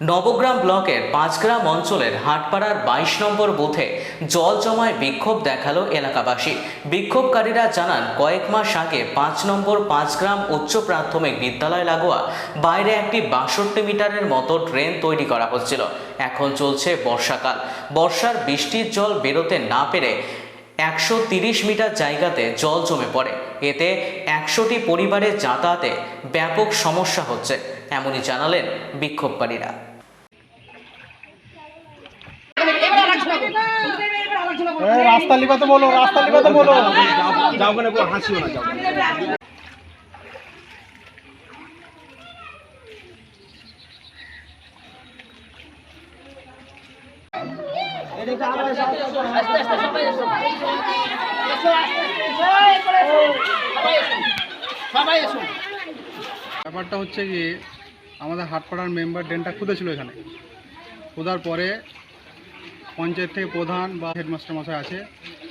নবগ্রাম ব্লকের পাঁচগ্রাম অঞ্চলের হাটপাড়ার বাইশ নম্বর বুথে জল জমায় বিক্ষোভ দেখাল এলাকাবাসী। বিক্ষোভকারীরা জানান, কয়েক মাস আগে পাঁচ নম্বর পাঁচগ্রাম উচ্চ প্রাথমিক বিদ্যালয় লাগোয়া, বাইরে একটি বাষট্টি মিটারের মতো ড্রেন তৈরি করা হচ্ছিল। এখন চলছে বর্ষাকাল। বর্ষার বৃষ্টির জল বেরোতে না পেরে একশো মিটার জায়গাতে জল জমে পড়ে। এতে একশোটি পরিবারের যাতায়াতে ব্যাপক সমস্যা হচ্ছে এমনই জানালেন বিক্ষোভকারীরা। রাস্তা লিবাতে বলো রাস্তা লিবাতে বলো। যাও ওখানে হাসিও না যাও ব্যাপারটা হচ্ছে কি, আমাদের হাটপাড়ার মেম্বার ড্রেনটা খুঁদেছিল এখানে। খোদার পরে পঞ্চায়েত থেকে প্রধান বা হেডমাস্টার মশাই আছে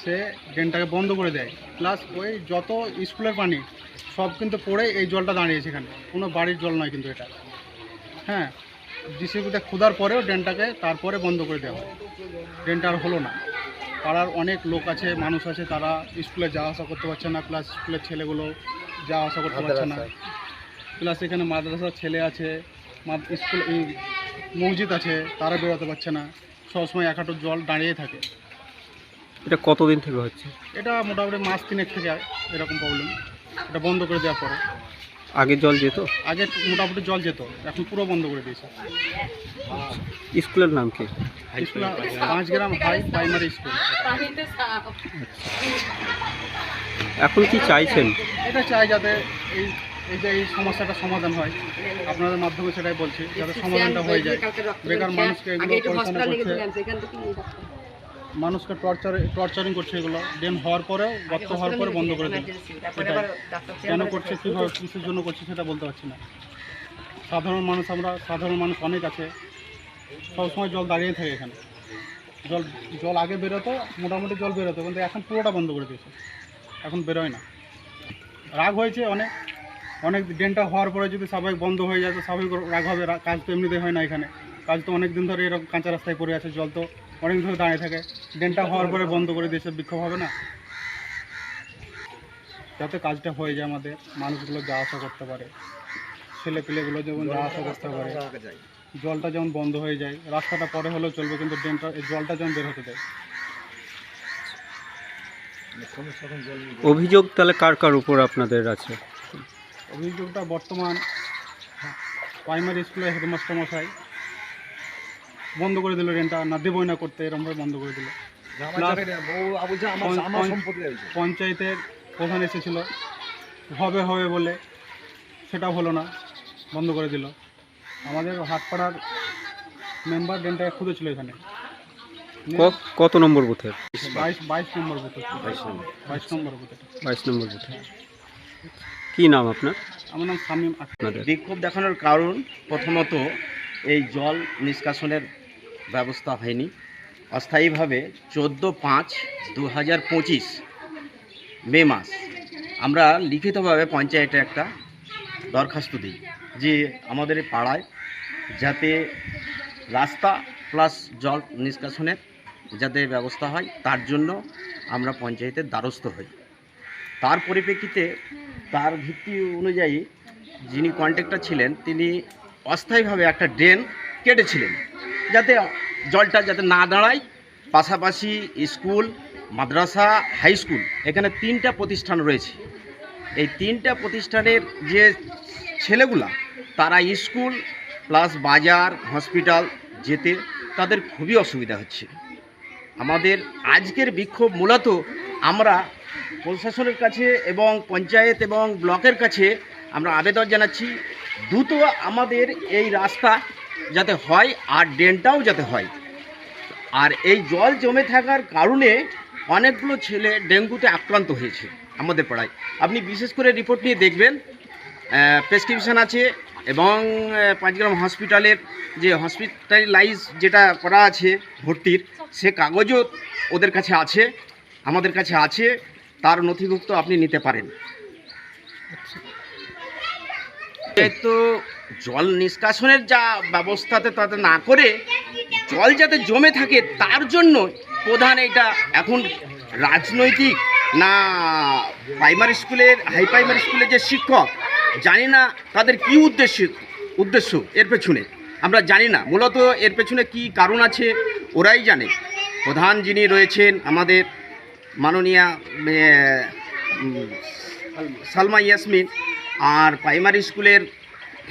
সে ড্রেনটাকে বন্ধ করে দেয়। প্লাস ওই যত স্কুলের পানি, সব কিন্তু পড়ে এই জলটা দাঁড়িয়েছে এখানে। কোনো বাড়ির জল নয় কিন্তু এটা। হ্যাঁ ডিসিপিতে খোদার পরেও ড্রেনটাকে তারপরে বন্ধ করে দেওয়া হয়। ড্রেনটা আর হলো না। পাড়ার অনেক লোক আছে, মানুষ আছে, তারা স্কুলে যাওয়া আসা করতে পারছে না। প্লাস স্কুলের ছেলেগুলো যাওয়া আসা করতে পারছে না। প্লাস এখানে মাদ্রাসার ছেলে আছে স্কুল এই মসজিদ আছে তারা বেরোতে পারছে না। সবসময় এক হাঁটু জল দাঁড়িয়ে থাকে। এটা কতদিন থেকে হচ্ছে? এটা মোটামুটি মাস তিনেক থেকে এরকম প্রবলেম এটা বন্ধ করে দেওয়ার পরে। আগে জল যেত? আগে মোটামুটি জল যেত এখন পুরো বন্ধ করে দিয়েছে। স্কুলের নাম কি? স্কুল পাঁচ গ্রাম হাই প্রাইমারি স্কুল এখন কি চাইছেন? এটা চাই যাতে এই এই যে এই সমস্যাটা সমাধান হয়। আপনাদের মাধ্যমে সেটাই বলছি যাতে সমাধানটা হয়ে যায়। বেকার মানুষকে এগুলো মানুষকে টর্চার টর্চারিং করছে এগুলো। ডেন হওয়ার পরেও গর্ত হওয়ার পরে বন্ধ করে দিল এটাই। কেন করছে কীভাবে কিসের জন্য করছে সেটা বলতে পারছি না। সাধারণ মানুষ আমরা সাধারণ মানুষ অনেক আছে। সবসময় জল দাঁড়িয়ে থাকে এখানে। জল জল আগে বেরোতো, মোটামুটি জল বেরোতো, কিন্তু এখন পুরোটা বন্ধ করে দিয়েছে। এখন বেরোয় না। রাগ হয়েছে অনেক। অনেক ড্রেনটা হওয়ার পরে যদি স্বাভাবিক বন্ধ হয়ে যায়, তো স্বাভাবিক রাগ হবে। কাজ তো এমনিতে হয় না এখানে। কাজ তো অনেক দিন ধরে এরকম কাঁচা রাস্তায় পড়ে আছে, জল তো অনেক ধরে দাঁড়িয়ে থাকে। ড্রেনটা হওয়ার পরে বন্ধ করে দিয়েছে, বিক্ষোভ হবে না? যাতে কাজটা হয়ে যায় আমাদের, মানুষগুলো যাওয়া আসা করতে পারে। ছেলে পেলেগুলো যেমন যাওয়া আসা করতে পারে। জলটা যেমন বন্ধ হয়ে যায় রাস্তাটা পরে হলেও চলবে কিন্তু ড্রেনটা এই জলটা যেমন বের হতে দেয়। অভিযোগ তাহলে কার কার উপর আপনাদের আছে? অভিযোগটা বর্তমান প্রাইমারি স্কুলের হেডমাস্টার মশাই বন্ধ করে দিল রেন্টটা না দেবই না করতে এরমভাবে বন্ধ করে দিল। পঞ্চায়েতের প্রধান এসেছিল হবে হবে বলে সেটাও হলো না বন্ধ করে দিল। আমাদের হাটপাড়ার মেম্বার ড্রেনটা খুঁজেছিল এখানে। ক- কত নম্বর বুথের বাইশ বাইশ নম্বর বুথ। বাইশ নম্বর। বুথ। বাইশ নম্বর বুথে। কি নাম আপনার? আমার নাম শামীম আক্তার। আপনাদের? বিক্ষোভ দেখানোর কারণ প্রথমত এই জল নিষ্কাশনের ব্যবস্থা হয়নি। অস্থায়ীভাবে চোদ্দ পাঁচ দু হাজার পঁচিশ মে মাস আমরা লিখিতভাবে পঞ্চায়েতে একটা দরখাস্ত দিই। যে আমাদের পাড়ায় যাতে রাস্তা প্লাস জল নিষ্কাশনের যাতে ব্যবস্থা হয়, তার জন্য আমরা পঞ্চায়েতের দ্বারস্থ হই। তার পরিপ্রেক্ষিতে, তার ভিত্তি অনুযায়ী যিনি কন্ট্রাক্টর ছিলেন, তিনি অস্থায়ীভাবে একটা ড্রেন কেটেছিলেন, যাতে জলটা যাতে না দাঁড়ায়। পাশাপাশি স্কুল, মাদ্রাসা, হাই স্কুল, এখানে তিনটা প্রতিষ্ঠান রয়েছে। এই তিনটা প্রতিষ্ঠানের যে ছেলেগুলা তারা স্কুল প্লাস বাজার, হসপিটাল যেতে তাদের খুবই অসুবিধা হচ্ছে। আমাদের আজকের বিক্ষোভ মূলত আমরা প্রশাসনের কাছে এবং পঞ্চায়েত এবং ব্লকের কাছে আমরা আবেদন জানাচ্ছি, দ্রুত আমাদের এই রাস্তা যাতে হয় আর ড্রেনটাও যাতে হয়। আর এই জল জমে থাকার কারণে অনেকগুলো ছেলে ডেঙ্গুতে আক্রান্ত হয়েছে আমাদের পাড়ায়। আপনি বিশেষ করে রিপোর্ট নিয়ে দেখবেন প্রেসক্রিপশন আছে এবং পাঁচগ্রাম হসপিটালের যে হসপিটালাইজ যেটা করা আছে ভর্তির, সে কাগজও ওদের কাছে আছে, আমাদের কাছে আছে, তার নথিভুক্ত আপনি নিতে পারেন। তো জল নিষ্কাশনের যা ব্যবস্থাতে তাতে না করে জল যাতে জমে থাকে, তার জন্য প্রধান এটা এখন রাজনৈতিক না প্রাইমারি স্কুলের হাই প্রাইমারি স্কুলের যে শিক্ষক জানি না তাদের কি উদ্দেশ্য উদ্দেশ্য এর পেছনে। আমরা জানি না, মূলত এর পেছনে কি কারণ আছে, ওরাই জানে। প্রধান যিনি রয়েছেন আমাদের মাননীয়া সালমা ইয়াসমিন আর প্রাইমারি স্কুলের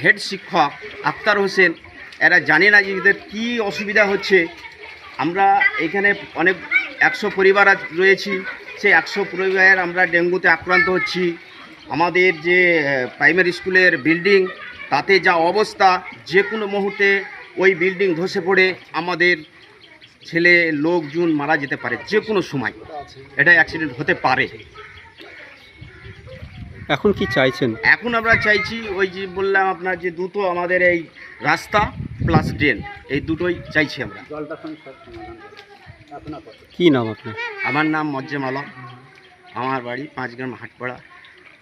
হেড শিক্ষক আক্তার হোসেন, এরা জানে না যে এদের কী অসুবিধা হচ্ছে। আমরা এখানে অনেক একশো পরিবার রয়েছি, সেই একশো পরিবারের আমরা ডেঙ্গুতে আক্রান্ত হচ্ছি। আমাদের যে প্রাইমারি স্কুলের বিল্ডিং তাতে যা অবস্থা যে কোনো মুহূর্তে ওই বিল্ডিং ধসে পড়ে আমাদের ছেলে লোকজন মারা যেতে পারে যে কোনো সময়। এটা অ্যাক্সিডেন্ট হতে পারে। এখন কি চাইছেন? এখন আমরা চাইছি ওই যে বললাম আপনার যে দুটো আমাদের এই রাস্তা প্লাস ড্রেন এই দুটোই চাইছি আমরা। কি নাম আপনার? আমার নাম মজ্জেম আলম। আমার বাড়ি পাঁচগ্রাম হাটপাড়া।